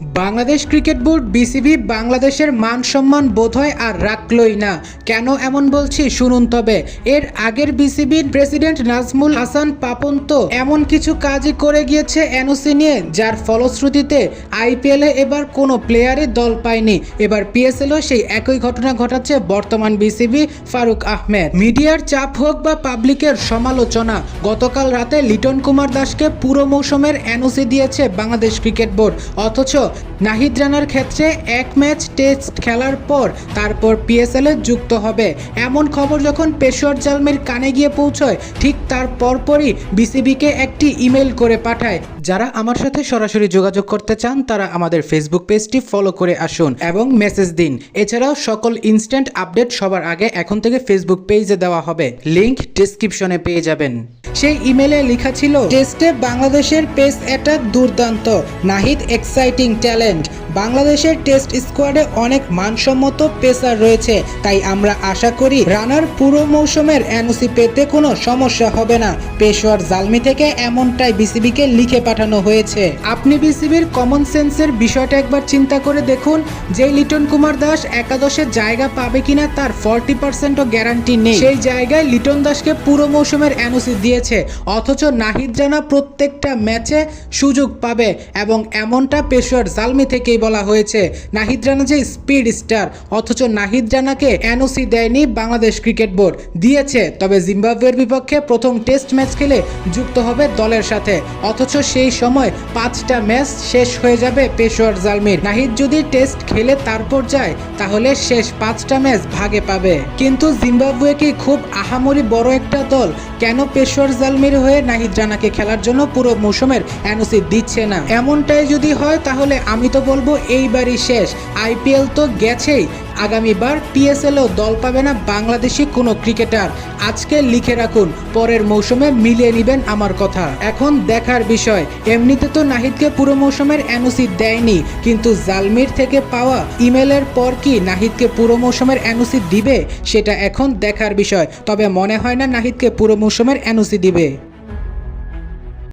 Bangladesh cricket board BCB বাংলাদেশের মান সম্মান বোধহয় আর রাখলই না। কেন এমন বলছি শুনুন তবে। এর আগের বিসিবির প্রেসিডেন্ট নাজমুল হাসান পাপন তো এমন কিছু কাজই করে গিয়েছে এনওসি নিয়ে, যার ফলশ্রুতিতে আইপিএলে এবার কোনো প্লেয়ারই দল পায়নি। এবার পিএসএলও সেই একই ঘটনা ঘটাচ্ছে বর্তমান বিসিবি ফারুক আহমেদ। মিডিয়ার চাপ হোক বা পাবলিকের সমালোচনা, গতকাল রাতে লিটন কুমার দাসকে পুরো মৌসুমের এনওসি দিয়েছে বাংলাদেশ ক্রিকেট বোর্ড। অথচ নাহিদ রানার ক্ষেত্রে এক ম্যাচ টেস্ট খেলার পর তারপর পিএসএল যুক্ত হবে। এমন খবর যখন পেশোয়ার জালমির কানে গিয়ে পৌঁছয়, ঠিক তার পরপরই বিসিবিকে একটি ইমেল করে পাঠায়। যারা আমার সাথে সরাসরি যোগাযোগ করতে চান, তারা আমাদের ফেসবুক পেজটি ফলো করে আসুন এবং মেসেজ দিন। এছাড়াও সকল ইনস্ট্যান্ট আপডেট সবার আগে এখন থেকে ফেসবুক পেজে দেওয়া হবে। লিংক ডিসক্রিপশনে পেয়ে যাবেন। সেই ইমেলে লেখা ছিল টেস্টে বাংলাদেশের পেস অ্যাটাক দুর্দান্ত, নাহিদ এক্সাইটিং ট্যালেন্ট। বাংলাদেশের টেস্ট স্কোয়াডে অনেক মানসম্মত পেসার রয়েছে, তাই আমরা আশা করি রানার পুরো মৌসুমের এনওসি পেতে কোনো সমস্যা হবে না। পেশোয়ার জালমি থেকে এমনটাই বিসিবিকে লিখে পাঠানো হয়েছে। আপনি বিসিবির কমন সেন্সের বিষয়টা একবার চিন্তা করে দেখুন, যে লিটন কুমার দাস একাদশে জায়গা পাবে কিনা তার ফর্টি পার্সেন্টও গ্যারান্টি নেই। সেই জায়গায় লিটন দাসকে পুরো মৌসুমের এনওসি দিয়েছে। অথচ নাহিদ রানা প্রত্যেকটা ম্যাচে সুযোগ পাবে এবং এমনটা পেশোয়ার জালমি থেকেই বলা হয়েছে। নাহিদ রানা যে স্পিড স্টার, অথচ নাহিদ রানাকে এনওসি দেয়নি বাংলাদেশ ক্রিকেট বোর্ড। দিয়েছে, তবে জিম্বাবুয়ের বিপক্ষে প্রথম টেস্ট ম্যাচ খেলে যুক্ত হবে দলের সাথে। অথচ সেই সময় পাঁচটা ম্যাচ শেষ হয়ে যাবে পেশোয়ার জালমির। নাহিদ যদি টেস্ট খেলে তারপর যায়, তাহলে শেষ পাঁচটা ম্যাচ ভাগে পাবে। কিন্তু জিম্বাবুয়ে কি খুব আহামরি বড় একটা দল? কেন পেশোয়ার জালমির হয়ে নাহিদ রানাকে খেলার জন্য পুরো মৌসুমের এনওসি দিচ্ছে না। এমনটাই যদি হয়, তাহলে আমি তো বলব এইবারই শেষ। আইপিএল তো গেছেই আগামীবার পিএসএলও দল পাবে না বাংলাদেশি কোনো ক্রিকেটার। আজকে লিখে রাখুন, পরের মৌসুমে মিলিয়ে নেবেন আমার কথা। এখন দেখার বিষয়, এমনিতে তো নাহিদকে পুরো মৌসুমের এনওসি দেয়নি, কিন্তু জালমির থেকে পাওয়া ইমেলের পর কি নাহিদকে পুরো মৌসুমের এনওসি দিবে, সেটা এখন দেখার বিষয়। তবে মনে হয় না নাহিদকে পুরো মৌসুমের এনওসি দিবে।